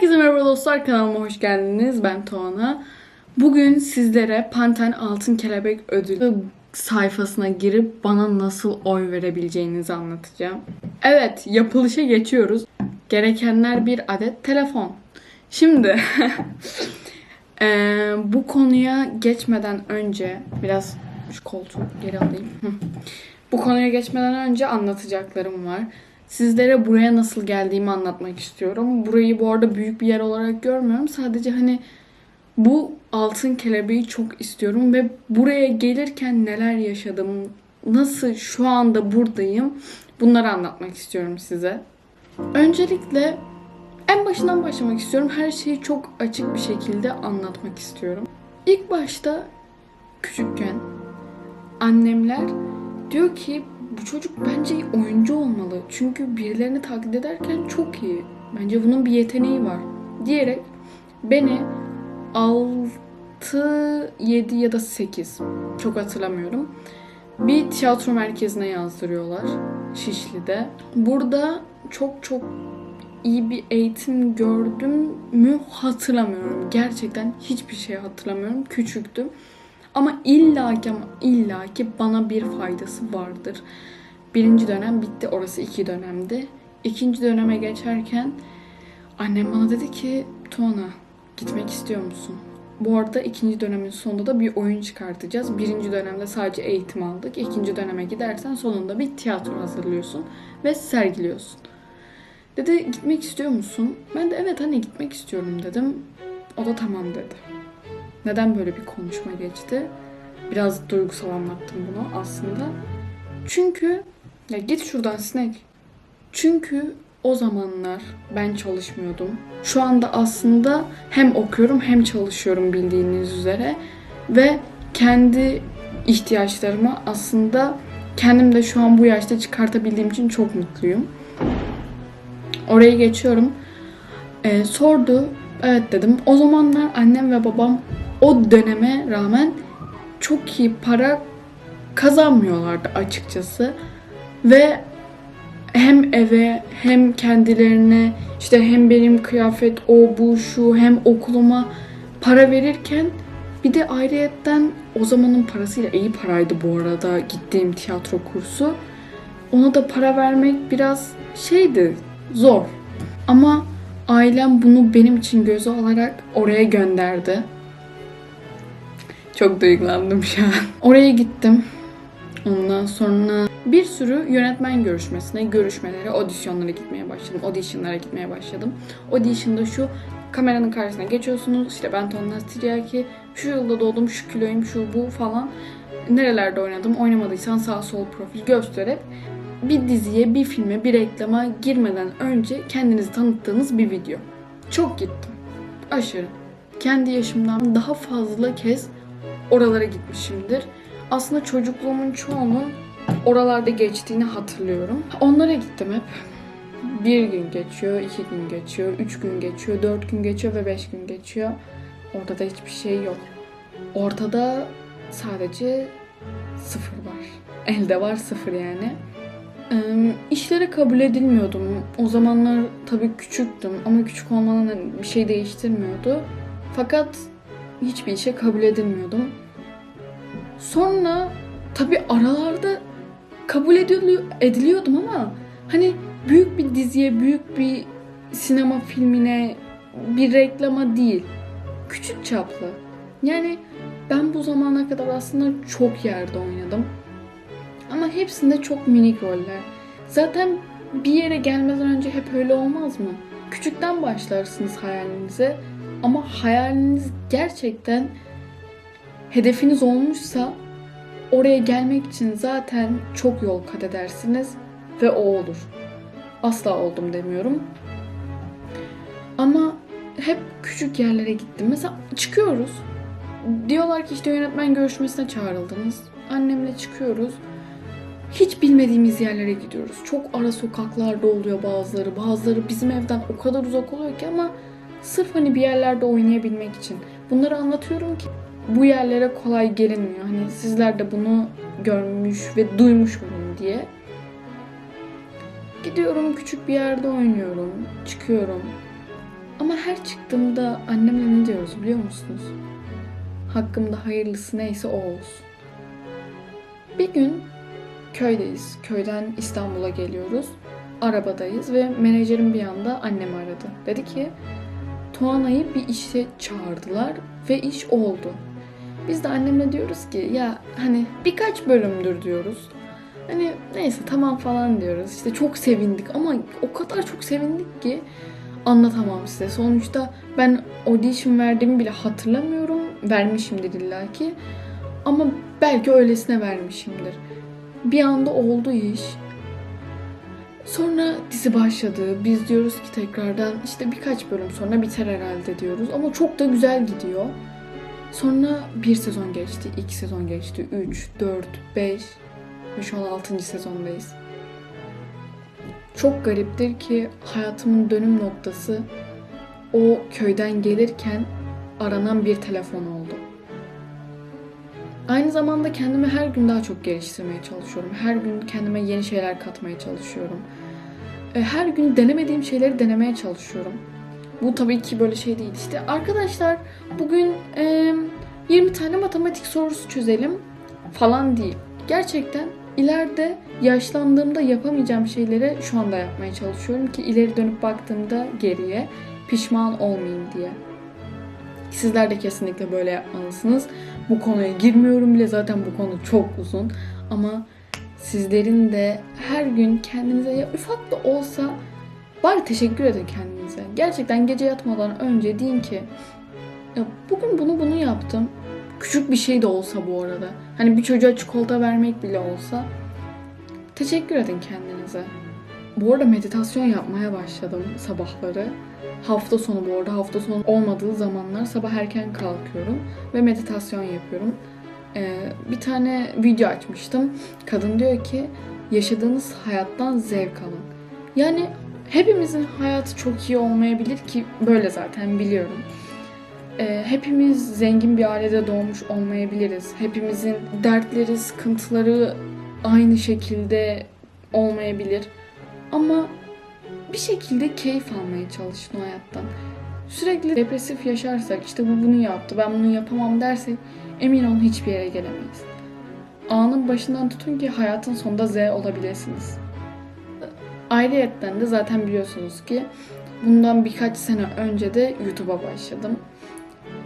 Herkese merhaba dostlar kanalıma hoş geldiniz. Ben Tuana. Bugün sizlere Panten Altın Kelebek Ödülü sayfasına girip bana nasıl oy verebileceğinizi anlatacağım. Evet, yapılışa geçiyoruz. Gerekenler bir adet telefon. Şimdi eee, bu konuya geçmeden önce biraz şu koltuğu geri alayım. Bu konuya geçmeden önce anlatacaklarım var. Sizlere buraya nasıl geldiğimi anlatmak istiyorum. Burayı bu arada büyük bir yer olarak görmüyorum. Sadece hani bu altın kelebeği çok istiyorum ve buraya gelirken neler yaşadım, nasıl şu anda buradayım bunları anlatmak istiyorum size. Öncelikle en başından başlamak istiyorum. Her şeyi çok açık bir şekilde anlatmak istiyorum. İlk başta küçükken annemler diyor ki bu çocuk bence oyuncu olmalı. Çünkü birilerini taklit ederken çok iyi. Bence bunun bir yeteneği var. Diyerek beni 6, 7 ya da 8 çok hatırlamıyorum. Bir tiyatro merkezine yazdırıyorlar Şişli'de. Burada çok çok iyi bir eğitim gördüm mü hatırlamıyorum. Gerçekten hiçbir şey hatırlamıyorum. Küçüktüm. Ama illaki ama illaki bana bir faydası vardır. Birinci dönem bitti. Orası iki dönemdi. İkinci döneme geçerken annem bana dedi ki Tuana gitmek istiyor musun? Bu arada ikinci dönemin sonunda da bir oyun çıkartacağız. Birinci dönemde sadece eğitim aldık. İkinci döneme gidersen sonunda bir tiyatro hazırlıyorsun ve sergiliyorsun. Dedi gitmek istiyor musun? Ben de evet hani gitmek istiyorum dedim. O da tamam dedi. Neden böyle bir konuşma geçti? Biraz duygusal anlattım bunu aslında. Çünkü ya git şuradan sinek. Çünkü o zamanlar ben çalışmıyordum. Şu anda aslında hem okuyorum hem çalışıyorum bildiğiniz üzere ve kendi ihtiyaçlarımı aslında kendim de şu an bu yaşta çıkartabildiğim için çok mutluyum. Oraya geçiyorum. Ee, sordu. Evet dedim. O zamanlar annem ve babam o döneme rağmen çok iyi para kazanmıyorlardı açıkçası. Ve hem eve hem kendilerine işte hem benim kıyafet o bu şu hem okuluma para verirken bir de ayrıyetten o zamanın parasıyla iyi paraydı bu arada gittiğim tiyatro kursu. Ona da para vermek biraz şeydi zor. Ama ailem bunu benim için göze alarak oraya gönderdi. Çok duygulandım şu an. Oraya gittim. Ondan sonra bir sürü yönetmen görüşmesine, görüşmelere, audisyonlara gitmeye başladım. Auditionlara gitmeye başladım. Audition'da şu kameranın karşısına geçiyorsunuz. İşte ben Tonlaz Tiryaki, şu yılda doğdum, şu kiloyum, şu bu falan. Nerelerde oynadım, oynamadıysan sağ sol profil gösterip bir diziye, bir filme, bir reklama girmeden önce kendinizi tanıttığınız bir video. Çok gittim. Aşırı. Kendi yaşımdan daha fazla kez oralara gitmişimdir. Aslında çocukluğumun çoğunu oralarda geçtiğini hatırlıyorum. Onlara gittim hep. Bir gün geçiyor, iki gün geçiyor, üç gün geçiyor, dört gün geçiyor ve beş gün geçiyor. Ortada hiçbir şey yok. Ortada sadece sıfır var. Elde var sıfır yani. İşlere kabul edilmiyordum. O zamanlar tabii küçüktüm ama küçük olmanın bir şey değiştirmiyordu. Fakat hiçbir işe kabul edilmiyordum. Sonra tabii aralarda kabul ediliyor, ediliyordum ama hani büyük bir diziye, büyük bir sinema filmine, bir reklama değil. Küçük çaplı. Yani ben bu zamana kadar aslında çok yerde oynadım. Ama hepsinde çok minik roller. Zaten bir yere gelmeden önce hep öyle olmaz mı? Küçükten başlarsınız hayalinize ama hayaliniz gerçekten hedefiniz olmuşsa oraya gelmek için zaten çok yol kat edersiniz ve o olur. Asla oldum demiyorum. Ama hep küçük yerlere gittim. Mesela çıkıyoruz. Diyorlar ki işte yönetmen görüşmesine çağrıldınız. Annemle çıkıyoruz. Hiç bilmediğimiz yerlere gidiyoruz. Çok ara sokaklarda oluyor bazıları. Bazıları bizim evden o kadar uzak oluyor ki ama sırf hani bir yerlerde oynayabilmek için. Bunları anlatıyorum ki bu yerlere kolay gelinmiyor. Hani sizler de bunu görmüş ve duymuş olun diye. Gidiyorum küçük bir yerde oynuyorum. Çıkıyorum. Ama her çıktığımda annemle ne diyoruz biliyor musunuz? Hakkımda hayırlısı neyse o olsun. Bir gün köydeyiz. Köyden İstanbul'a geliyoruz. Arabadayız ve menajerim bir anda annemi aradı. Dedi ki Tuana'yı bir işe çağırdılar ve iş oldu. Biz de annemle diyoruz ki ya hani birkaç bölümdür diyoruz. Hani neyse tamam falan diyoruz. İşte çok sevindik ama o kadar çok sevindik ki anlatamam size. Sonuçta ben audition verdiğimi bile hatırlamıyorum. Vermişimdir illaki. Ama belki öylesine vermişimdir. Bir anda oldu iş. Sonra dizi başladı. Biz diyoruz ki tekrardan işte birkaç bölüm sonra biter herhalde diyoruz. Ama çok da güzel gidiyor. Sonra bir sezon geçti, iki sezon geçti, üç, dört, beş ve şu an altıncı sezondayız. Çok gariptir ki hayatımın dönüm noktası o köyden gelirken aranan bir telefon oldu. Aynı zamanda kendimi her gün daha çok geliştirmeye çalışıyorum. Her gün kendime yeni şeyler katmaya çalışıyorum. E, Her gün denemediğim şeyleri denemeye çalışıyorum. Bu tabii ki böyle şey değil. İşte arkadaşlar bugün e, 20 tane matematik sorusu çözelim falan değil. Gerçekten ileride yaşlandığımda yapamayacağım şeyleri şu anda yapmaya çalışıyorum ki ileri dönüp baktığımda geriye pişman olmayayım diye. Sizler de kesinlikle böyle yapmalısınız. Bu konuya girmiyorum bile zaten bu konu çok uzun ama sizlerin de her gün kendinize ya ufak da olsa bari teşekkür edin kendinize. Gerçekten gece yatmadan önce deyin ki ya bugün bunu bunu yaptım. Küçük bir şey de olsa bu arada. Hani bir çocuğa çikolata vermek bile olsa teşekkür edin kendinize. Bu arada meditasyon yapmaya başladım sabahları. Hafta sonu bu arada hafta sonu olmadığı zamanlar sabah erken kalkıyorum ve meditasyon yapıyorum. Ee, bir tane video açmıştım. Kadın diyor ki yaşadığınız hayattan zevk alın. Yani hepimizin hayatı çok iyi olmayabilir ki böyle zaten biliyorum. Ee, hepimiz zengin bir ailede doğmuş olmayabiliriz. Hepimizin dertleri, sıkıntıları aynı şekilde olmayabilir. Ama bir şekilde keyif almaya çalışın o hayattan. Sürekli depresif yaşarsak, işte bu bunu yaptı, ben bunu yapamam dersek emin olun hiçbir yere gelemeyiz. Anın başından tutun ki hayatın sonunda Z olabilirsiniz. Ayrıyetten de zaten biliyorsunuz ki bundan birkaç sene önce de YouTube'a başladım.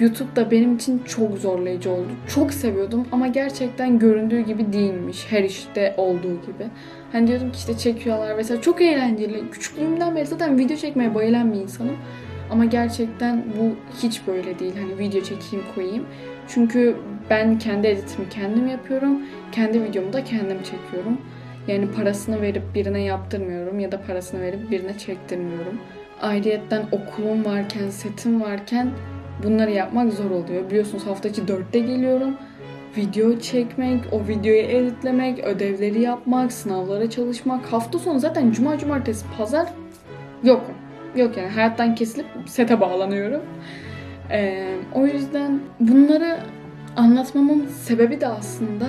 YouTube da benim için çok zorlayıcı oldu. Çok seviyordum ama gerçekten göründüğü gibi değilmiş. Her işte olduğu gibi. Hani diyordum ki işte çekiyorlar vesaire. Çok eğlenceli. Küçüklüğümden beri zaten video çekmeye bayılan bir insanım. Ama gerçekten bu hiç böyle değil. Hani video çekeyim koyayım. Çünkü ben kendi editimi kendim yapıyorum. Kendi videomu da kendim çekiyorum. Yani parasını verip birine yaptırmıyorum ya da parasını verip birine çektirmiyorum. Ayrıyetten okulum varken, setim varken bunları yapmak zor oluyor. Biliyorsunuz hafta 4'te geliyorum. Video çekmek, o videoyu editlemek, ödevleri yapmak, sınavlara çalışmak. Hafta sonu zaten cuma, cumartesi, pazar yokum. Yok yani hayattan kesilip sete bağlanıyorum. Ee, o yüzden bunları anlatmamın sebebi de aslında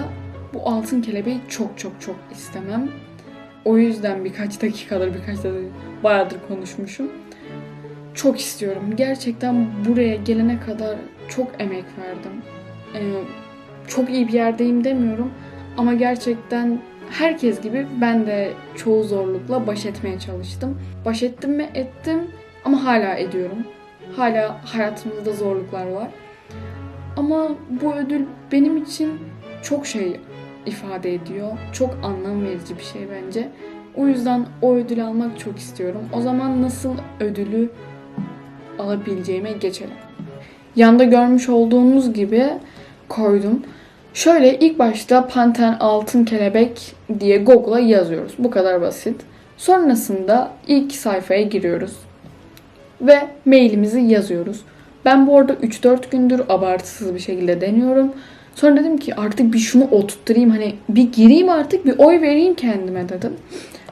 bu altın kelebeği çok çok çok istemem. O yüzden birkaç dakikadır, birkaç dakika bayağıdır konuşmuşum. Çok istiyorum. Gerçekten buraya gelene kadar çok emek verdim. Ee, çok iyi bir yerdeyim demiyorum ama gerçekten herkes gibi ben de çoğu zorlukla baş etmeye çalıştım. Baş ettim mi ettim ama hala ediyorum. Hala hayatımızda zorluklar var. Ama bu ödül benim için çok şey ifade ediyor. Çok anlam verici bir şey bence. O yüzden o ödülü almak çok istiyorum. O zaman nasıl ödülü alabileceğime geçelim. Yanda görmüş olduğunuz gibi koydum. Şöyle ilk başta Panten Altın Kelebek diye Google'a yazıyoruz. Bu kadar basit. Sonrasında ilk sayfaya giriyoruz. Ve mailimizi yazıyoruz. Ben bu arada 3-4 gündür abartısız bir şekilde deniyorum. Sonra dedim ki artık bir şunu oturtturayım hani bir gireyim artık bir oy vereyim kendime dedim.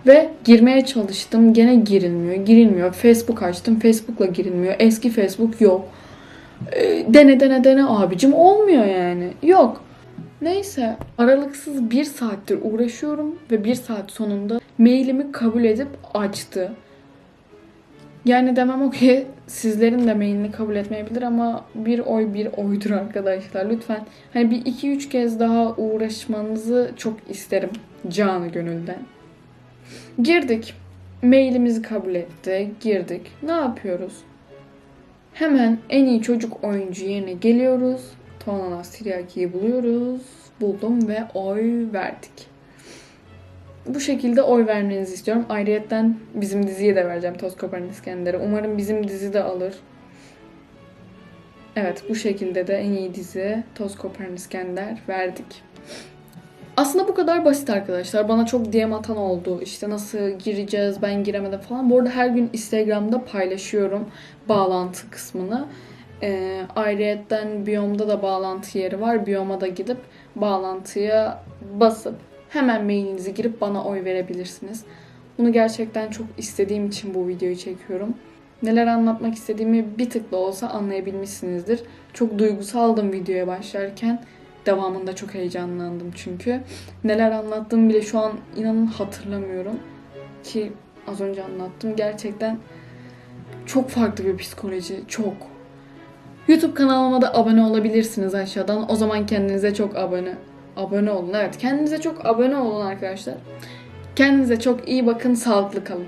Ve girmeye çalıştım. Gene girilmiyor. Girilmiyor. Facebook açtım. Facebook'la girilmiyor. Eski Facebook yok. Ee, dene dene dene abicim olmuyor yani. Yok. Neyse aralıksız bir saattir uğraşıyorum ve bir saat sonunda mailimi kabul edip açtı. Yani demem o sizlerin de mailini kabul etmeyebilir ama bir oy bir oydur arkadaşlar. Lütfen hani bir iki üç kez daha uğraşmanızı çok isterim canı gönülden. Girdik. Mailimizi kabul etti. Girdik. Ne yapıyoruz? Hemen en iyi çocuk oyuncu yerine geliyoruz. Tonanas Tiryaki'yi buluyoruz. Buldum ve oy verdik. Bu şekilde oy vermenizi istiyorum. Ayrıyetten bizim diziye de vereceğim Toz Koparan İskender'e. Umarım bizim dizi de alır. Evet bu şekilde de en iyi dizi Toz Koparan İskender verdik. Aslında bu kadar basit arkadaşlar. Bana çok DM atan oldu. İşte nasıl gireceğiz, ben giremedim falan. Bu arada her gün Instagram'da paylaşıyorum bağlantı kısmını. Ee, ayrıyetten biyomda da bağlantı yeri var. Biyoma da gidip bağlantıya basıp hemen mailinizi girip bana oy verebilirsiniz. Bunu gerçekten çok istediğim için bu videoyu çekiyorum. Neler anlatmak istediğimi bir tık da olsa anlayabilmişsinizdir. Çok duygusaldım videoya başlarken. Devamında çok heyecanlandım çünkü. Neler anlattığımı bile şu an inanın hatırlamıyorum. Ki az önce anlattım. Gerçekten çok farklı bir psikoloji. Çok. YouTube kanalıma da abone olabilirsiniz aşağıdan. O zaman kendinize çok abone abone olun. Evet, kendinize çok abone olun arkadaşlar. Kendinize çok iyi bakın, sağlıklı kalın.